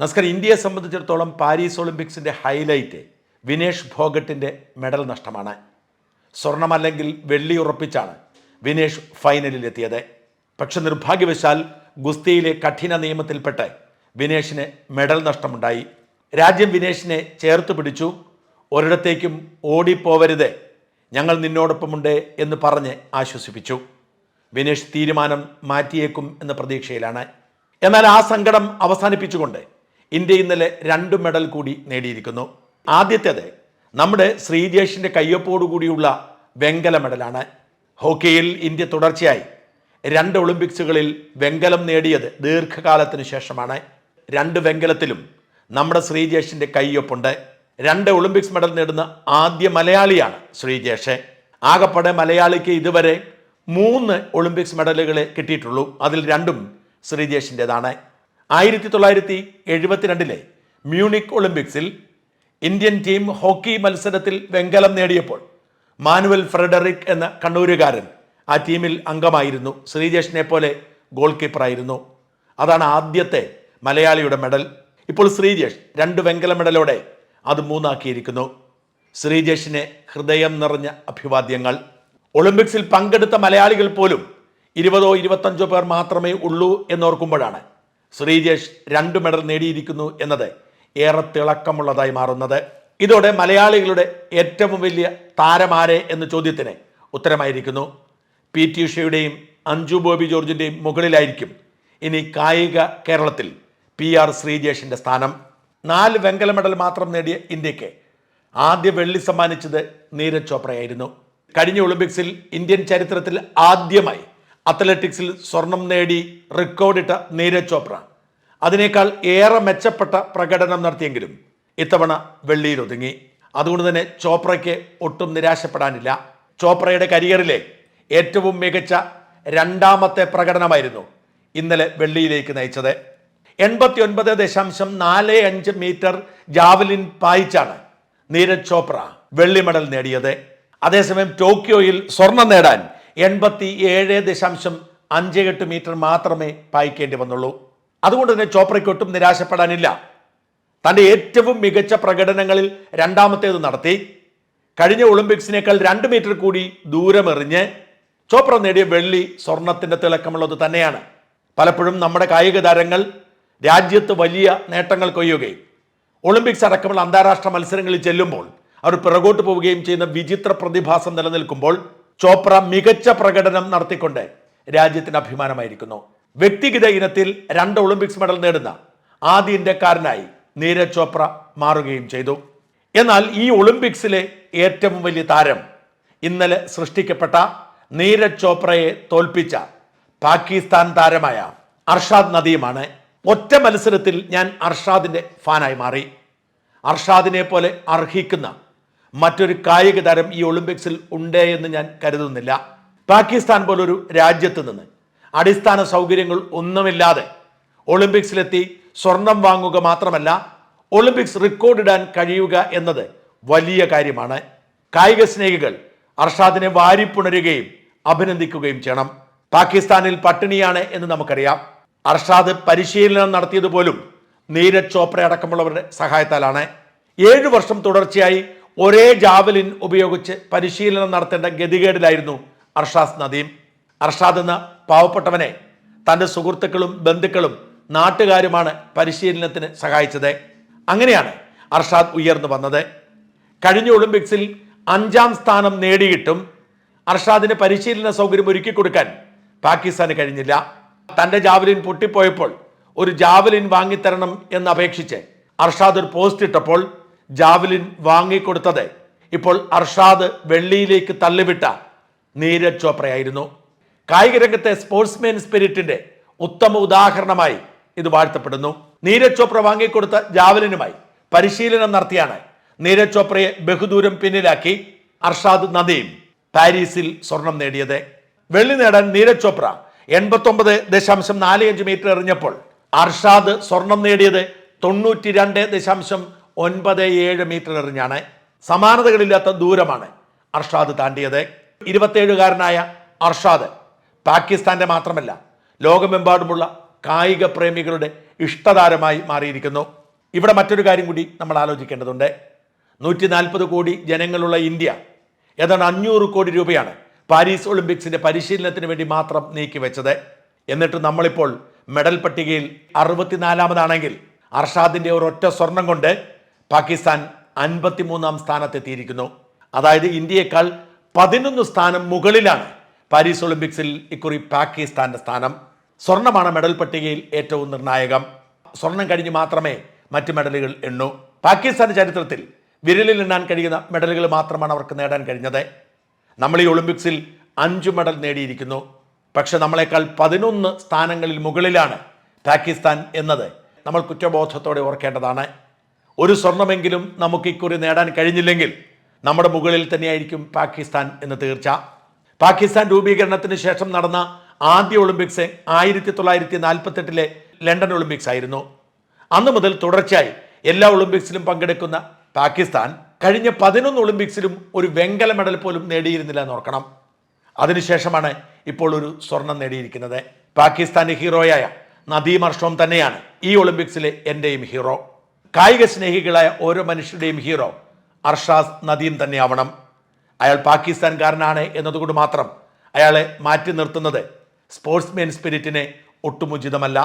നസ്കർ ഇന്ത്യയെ സംബന്ധിച്ചിടത്തോളം പാരീസ് ഒളിമ്പിക്സിന്റെ ഹൈലൈറ്റ് വിനേഷ് ഭോഗട്ടിന്റെ മെഡൽ നഷ്ടമാണ്. സ്വർണമല്ലെങ്കിൽ വെള്ളി ഉറപ്പിച്ചാണ് വിനേഷ് ഫൈനലിലെത്തിയത്. പക്ഷെ നിർഭാഗ്യവശാൽ ഗുസ്തിയിലെ കഠിന നിയമത്തിൽപ്പെട്ട് വിനേഷിന് മെഡൽ നഷ്ടമുണ്ടായി. രാജ്യം വിനേഷിനെ ചേർത്ത് പിടിച്ചു. ഒരിടത്തേക്കും ഓടിപ്പോവരുത് ഞങ്ങൾ നിന്നോടൊപ്പമുണ്ട് എന്ന് പറഞ്ഞ് ആശ്വസിപ്പിച്ചു. വിനേഷ് തീരുമാനം മാറ്റിയേക്കും എന്ന പ്രതീക്ഷയിലാണ്. എന്നാൽ ആ സങ്കടം അവസാനിപ്പിച്ചുകൊണ്ട് ഇന്ത്യ ഇന്നലെ രണ്ട് മെഡൽ കൂടി നേടിയിരിക്കുന്നു. ആദ്യത്തേത് നമ്മുടെ ശ്രീജേഷിന്റെ കയ്യൊപ്പോടുകൂടിയുള്ള വെങ്കല മെഡലാണ്. ഹോക്കിയിൽ ഇന്ത്യ തുടർച്ചയായി രണ്ട് ഒളിമ്പിക്സുകളിൽ വെങ്കലം നേടിയത് ദീർഘകാലത്തിന് ശേഷമാണ്. രണ്ട് വെങ്കലത്തിലും നമ്മുടെ ശ്രീജേഷിന്റെ കയ്യൊപ്പുണ്ട്. രണ്ട് ഒളിമ്പിക്സ് മെഡൽ നേടുന്ന ആദ്യ മലയാളിയാണ് ശ്രീജേഷ് ആകപ്പാടെ മലയാളിക്ക് ഇതുവരെ മൂന്ന് ഒളിമ്പിക്സ് മെഡലുകളെ കിട്ടിയിട്ടുള്ളൂ. അതിൽ രണ്ടും ശ്രീജേഷിന്റെതാണ് ആയിരത്തി തൊള്ളായിരത്തി എഴുപത്തിരണ്ടിലെ മ്യൂണിക് ഒളിമ്പിക്സിൽ ഇന്ത്യൻ ടീം ഹോക്കി മത്സരത്തിൽ വെങ്കലം നേടിയപ്പോൾ മാനുവൽ ഫ്രെഡറിക് എന്ന കണ്ണൂരുകാരൻ ആ ടീമിൽ അംഗമായിരുന്നു. ശ്രീജേഷിനെ പോലെ ഗോൾ കീപ്പറായിരുന്നു അതാണ് ആദ്യത്തെ മലയാളിയുടെ മെഡൽ. ഇപ്പോൾ ശ്രീജേഷ് രണ്ട് വെങ്കല മെഡലോടെ അത് മൂന്നാക്കിയിരിക്കുന്നു. ശ്രീജേഷിനെ ഹൃദയം നിറഞ്ഞ അഭിവാദ്യങ്ങൾ. ഒളിമ്പിക്സിൽ പങ്കെടുത്ത മലയാളികൾ പോലും ഇരുപതോ ഇരുപത്തഞ്ചോ പേർ മാത്രമേ ഉള്ളൂ എന്നോർക്കുമ്പോഴാണ് ശ്രീജേഷ് രണ്ട് മെഡൽ നേടിയിരിക്കുന്നു എന്നത് ഏറെ തിളക്കമുള്ളതായി മാറുന്നത്. ഇതോടെ മലയാളികളുടെ ഏറ്റവും വലിയ താരമാരെ എന്ന ചോദ്യത്തിന് ഉത്തരമായിരിക്കുന്നു. പി. ടി ഉഷയുടെയും അഞ്ജു ബോബി ജോർജിന്റെയും മുകളിലായിരിക്കും ഇനി കായിക കേരളത്തിൽ പി. ആർ. ശ്രീജേഷിന്റെ സ്ഥാനം. നാല് വെങ്കല മെഡൽ മാത്രം നേടിയ ഇന്ത്യയ്ക്ക് ആദ്യ വെള്ളി സമ്മാനിച്ചത് നീരജ് ചോപ്രയായിരുന്നു. കഴിഞ്ഞ ഒളിമ്പിക്സിൽ ഇന്ത്യൻ ചരിത്രത്തിൽ ആദ്യമായി അത്ലറ്റിക്സിൽ സ്വർണം നേടി റെക്കോർഡിട്ട നീരജ് ചോപ്ര. അതിനേക്കാൾ ഏറെ മെച്ചപ്പെട്ട പ്രകടനം നടത്തിയെങ്കിലും ഇത്തവണ വെള്ളിയിൽ ഒതുങ്ങി. അതുകൊണ്ട് തന്നെ ചോപ്രയ്ക്ക് ഒട്ടും നിരാശപ്പെടാനില്ല. ചോപ്രയുടെ കരിയറിലെ ഏറ്റവും മികച്ച രണ്ടാമത്തെ പ്രകടനമായിരുന്നു ഇന്നലെ വെള്ളിയിലേക്ക് നയിച്ചത്. എൺപത്തി ഒൻപത് ദശാംശം നാല് അഞ്ച് മീറ്റർ ജാവലിൻ പായിച്ചാണ് നീരജ് ചോപ്ര വെള്ളി മെഡൽ നേടിയത്. അതേസമയം ടോക്കിയോയിൽ സ്വർണം നേടാൻ എൺപത്തി ഏഴ് ദശാംശം അഞ്ച് എട്ട് മീറ്റർ മാത്രമേ പായിക്കേണ്ടി വന്നുള്ളൂ. അതുകൊണ്ട് തന്നെ ചോപ്രയ്ക്കൊട്ടും നിരാശപ്പെടാനില്ല. തന്റെ ഏറ്റവും മികച്ച പ്രകടനങ്ങളിൽ രണ്ടാമത്തേത് നടത്തി. കഴിഞ്ഞ ഒളിമ്പിക്സിനേക്കാൾ രണ്ട് മീറ്റർ കൂടി ദൂരമെറിഞ്ഞ് ചോപ്ര നേടിയ വെള്ളി സ്വർണത്തിന്റെ തിളക്കമുള്ളത് തന്നെയാണ്. പലപ്പോഴും നമ്മുടെ കായിക താരങ്ങൾ രാജ്യത്ത് വലിയ നേട്ടങ്ങൾ കൊയ്യുകയും ഒളിമ്പിക്സ് അടക്കമുള്ള അന്താരാഷ്ട്ര മത്സരങ്ങളിൽ ചെല്ലുമ്പോൾ അവർ പിറകോട്ട് പോവുകയും ചെയ്യുന്ന വിചിത്ര പ്രതിഭാസം നിലനിൽക്കുമ്പോൾ ചോപ്ര മികച്ച പ്രകടനം നടത്തിക്കൊണ്ട് രാജ്യത്തിന് അഭിമാനമായിരിക്കുന്നു. വ്യക്തിഗത ഇനത്തിൽ രണ്ട് ഒളിമ്പിക്സ് മെഡൽ നേടുന്ന ആദ്യ ഇന്ത്യക്കാരനായി നീരജ് ചോപ്ര മാറുകയും ചെയ്തു. എന്നാൽ ഈ ഒളിമ്പിക്സിലെ ഏറ്റവും വലിയ താരം ഇന്നലെ സൃഷ്ടിക്കപ്പെട്ട നീരജ് ചോപ്രയെ തോൽപ്പിച്ച പാകിസ്ഥാൻ താരമായ അർഷാദ് നദീമാണ്. ഒറ്റ മത്സരത്തിൽ ഞാൻ അർഷാദിന്റെ ഫാനായി മാറി. അർഷാദിനെ പോലെ അർഹിക്കുന്ന മറ്റൊരു കായിക താരം ഈ ഒളിമ്പിക്സിൽ ഉണ്ട് എന്ന് ഞാൻ കരുതുന്നില്ല. പാകിസ്ഥാൻ പോലൊരു രാജ്യത്ത് നിന്ന് അടിസ്ഥാന സൗകര്യങ്ങൾ ഒന്നുമില്ലാതെ ഒളിമ്പിക്സിലെത്തി സ്വർണം വാങ്ങുക മാത്രമല്ല ഒളിമ്പിക്സ് റെക്കോർഡ് ഇടാൻ കഴിയുക എന്നത് വലിയ കാര്യമാണ്. കായിക സ്നേഹികൾ അർഷാദിനെ വാരിപ്പുണരുകയും അഭിനന്ദിക്കുകയും ചെയ്യണം. പാകിസ്ഥാനിൽ പട്ടിണിയാണ് എന്ന് നമുക്കറിയാം. അർഷാദ് പരിശീലനം നടത്തിയത് പോലും നീരജ് ചോപ്ര അടക്കമുള്ളവരുടെ സഹായത്താലാണ്. ഏഴു വർഷം തുടർച്ചയായി ഒരേ ജാവലിൻ ഉപയോഗിച്ച് പരിശീലനം നടത്തേണ്ട ഗതികേടിലായിരുന്നു അർഷാസ് നദീം. അർഷാദ് എന്ന പാവപ്പെട്ടവനെ തന്റെ സുഹൃത്തുക്കളും ബന്ധുക്കളും നാട്ടുകാരുമാണ് പരിശീലനത്തിന് സഹായിച്ചത്. അങ്ങനെയാണ് അർഷാദ് ഉയർന്നു വന്നത്. കഴിഞ്ഞ ഒളിമ്പിക്സിൽ അഞ്ചാം സ്ഥാനം നേടിയിട്ടും അർഷാദിന് പരിശീലന സൗകര്യം ഒരുക്കി കൊടുക്കാൻ പാകിസ്ഥാന് കഴിഞ്ഞില്ല. തന്റെ ജാവലിൻ പൊട്ടിപ്പോയപ്പോൾ ഒരു ജാവലിൻ വാങ്ങിത്തരണം എന്ന് അപേക്ഷിച്ച് അർഷാദ് ഒരു പോസ്റ്റ് ഇട്ടപ്പോൾ ജാവലിൻ വാങ്ങിക്കൊടുത്തത്. ഇപ്പോൾ അർഷാദ് വെള്ളിയിലേക്ക് തള്ളിവിട്ട നീരജ് ചോപ്രയായിരുന്നു. കായിക രംഗത്തെ സ്പോർട്സ്മാൻ സ്പിരിറ്റിന്റെ ഉത്തമ ഉദാഹരണമായി ഇത് വാഴ്ത്തപ്പെടുന്നു. നീരജ് ചോപ്ര വാങ്ങിക്കൊടുത്ത ജാവലിനുമായി പരിശീലനം നടത്തിയാണ് നീരജ് ചോപ്രയെ ബഹുദൂരം പിന്നിലാക്കി അർഷാദ് നദീം പാരീസിൽ സ്വർണം നേടിയത്. വെള്ളി നേടാൻ നീരജ് ചോപ്ര എൺപത്തൊമ്പത് ദശാംശം നാല് അഞ്ച് മീറ്റർ എറിഞ്ഞപ്പോൾ അർഷാദ് സ്വർണം നേടിയത് തൊണ്ണൂറ്റി രണ്ട് ദശാംശം ഒൻപത് ഏഴ് മീറ്റർ എറിഞ്ഞാണ്. സമാനതകളില്ലാത്ത ദൂരമാണ് അർഷാദ് താണ്ടിയത്. ഇരുപത്തേഴുകാരനായ അർഷാദ് പാകിസ്ഥാന്റെ മാത്രമല്ല ലോകമെമ്പാടുമുള്ള കായിക പ്രേമികളുടെ ഇഷ്ടതാരമായി മാറിയിരിക്കുന്നു. ഇവിടെ മറ്റൊരു കാര്യം കൂടി നമ്മൾ ആലോചിക്കേണ്ടതുണ്ട്. നൂറ്റി നാൽപ്പത് കോടി ജനങ്ങളുള്ള ഇന്ത്യ ഏതാണ്ട് അഞ്ഞൂറ് കോടി രൂപയാണ് പാരീസ് ഒളിമ്പിക്സിന്റെ പരിശീലനത്തിന് വേണ്ടി മാത്രം നീക്കിവെച്ചത്. എന്നിട്ട് നമ്മളിപ്പോൾ മെഡൽ പട്ടികയിൽ അറുപത്തിനാലാമതാണെങ്കിൽ അർഷാദിന്റെ ഒരൊറ്റ സ്വർണം കൊണ്ട് പാകിസ്ഥാൻ അൻപത്തിമൂന്നാം സ്ഥാനത്തെത്തിയിരിക്കുന്നു. അതായത് ഇന്ത്യയേക്കാൾ പതിനൊന്ന് സ്ഥാനം മുകളിലാണ് പാരീസ് ഒളിമ്പിക്സിൽ ഇക്കുറി പാകിസ്ഥാന്റെ സ്ഥാനം. സ്വർണമാണ് മെഡൽ പട്ടികയിൽ ഏറ്റവും നിർണായകം. സ്വർണം കഴിഞ്ഞ് മാത്രമേ മറ്റ് മെഡലുകൾ എണ്ണൂ. പാകിസ്ഥാന്റെ ചരിത്രത്തിൽ വിരലിൽ എണ്ണാൻ കഴിയുന്ന മെഡലുകൾ മാത്രമാണ് അവർക്ക് നേടാൻ കഴിഞ്ഞത്. നമ്മൾ ഈ ഒളിമ്പിക്സിൽ അഞ്ച് മെഡൽ നേടിയിരിക്കുന്നു. പക്ഷെ നമ്മളെക്കാൾ പതിനൊന്ന് സ്ഥാനങ്ങളിൽ മുകളിലാണ് പാകിസ്ഥാൻ എന്നത്. നമ്മൾ കുറ്റബോധത്തോടെ ഓർക്കേണ്ടതാണ്. ഒരു സ്വർണമെങ്കിലും നമുക്ക് ഇക്കുറി നേടാൻ കഴിഞ്ഞില്ലെങ്കിൽ നമ്മുടെ മുകളിൽ തന്നെയായിരിക്കും പാകിസ്ഥാൻ എന്ന് തീർച്ച. പാകിസ്ഥാൻ രൂപീകരണത്തിന് ശേഷം നടന്ന ആദ്യ ഒളിമ്പിക്സ് ആയിരത്തി തൊള്ളായിരത്തി നാൽപ്പത്തെട്ടിലെ ലണ്ടൻ ഒളിമ്പിക്സ് ആയിരുന്നു. അന്ന് മുതൽ തുടർച്ചയായി എല്ലാ ഒളിമ്പിക്സിലും പങ്കെടുക്കുന്ന പാകിസ്ഥാൻ കഴിഞ്ഞ പതിനൊന്ന് ഒളിമ്പിക്സിലും ഒരു വെങ്കല മെഡൽ പോലും നേടിയിരുന്നില്ല എന്ന് ഓർക്കണം. അതിനുശേഷമാണ് ഇപ്പോൾ ഒരു സ്വർണം നേടിയിരിക്കുന്നത്. പാകിസ്ഥാന്റെ ഹീറോയായ നദീം അർഷോം തന്നെയാണ് ഈ ഒളിമ്പിക്സിലെ എന്റെയും ഹീറോ. കായിക സ്നേഹികളായ ഓരോ മനുഷ്യരുടെയും ഹീറോ അർഷാസ് നദീം തന്നെയാവണം. അയാൾ പാകിസ്ഥാൻകാരനാണ് എന്നതുകൊണ്ട് മാത്രം അയാളെ മാറ്റി നിർത്തുന്നത് സ്പോർട്സ്മാൻ സ്പിരിറ്റിനെ ഒട്ടുമുചിതമല്ല.